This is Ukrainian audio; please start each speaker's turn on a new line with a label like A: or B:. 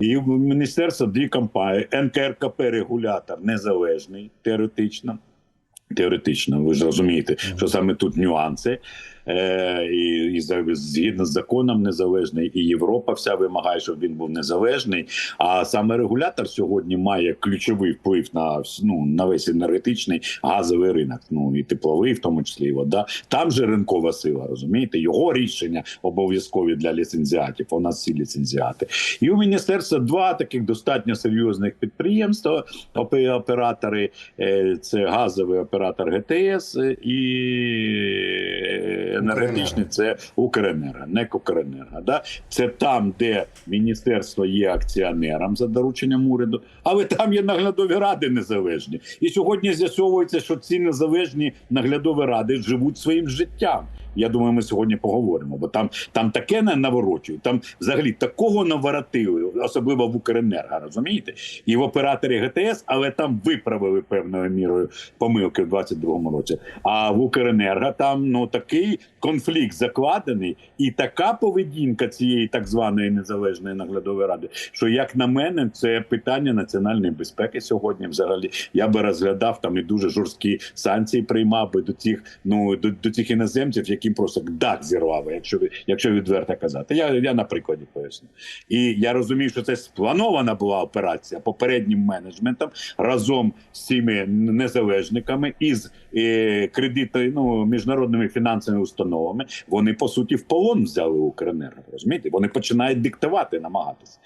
A: І в міністерство дві компанії. НКРКП регулятор незалежний теоретично. Теоретично, ви ж розумієте, що саме тут нюанси. Е, і, і згідно з законом незалежний, і Європа вся вимагає, щоб він був незалежний. А саме регулятор сьогодні має ключовий вплив на ну, на весь енергетичний газовий ринок, ну і тепловий, в тому числі і вода. Там же ринкова сила, розумієте? Його рішення обов'язкові для ліцензіатів. У нас всі ліцензіати. І у міністерства два таких достатньо серйозних підприємства. Оператори е, це газовий оператор ГТС е, і енергетичний це Укренерго, не Укренерго. Да? Це там, де міністерство є акціонером за дорученням уряду, але там є наглядові ради незалежні. І сьогодні з'ясовується, що ці незалежні наглядові ради живуть своїм життям. Я думаю, ми сьогодні поговоримо, бо там, там таке не наворочують, там взагалі такого наворотили, особливо в Укренерго, розумієте? І в операторі ГТС, але там виправили певною мірою помилки в 22-му році. А в Укренерго там ну такий конфлікт закладений, і така поведінка цієї так званої незалежної наглядової ради, що як на мене, це питання національної безпеки сьогодні. Взагалі я би розглядав там і дуже жорсткі санкції приймав би до цих ну до, до цих іноземців, яким просто дах зірвали, якщо якщо відверто казати. Я, я на прикладі поясню. І я розумію, що це спланована була операція попереднім менеджментом разом з цими незалежниками із е, кредити, ну міжнародними фінансовими установами. Вони по суті в полон взяли Укренерго. Розумієте? Вони починають диктувати, намагатися.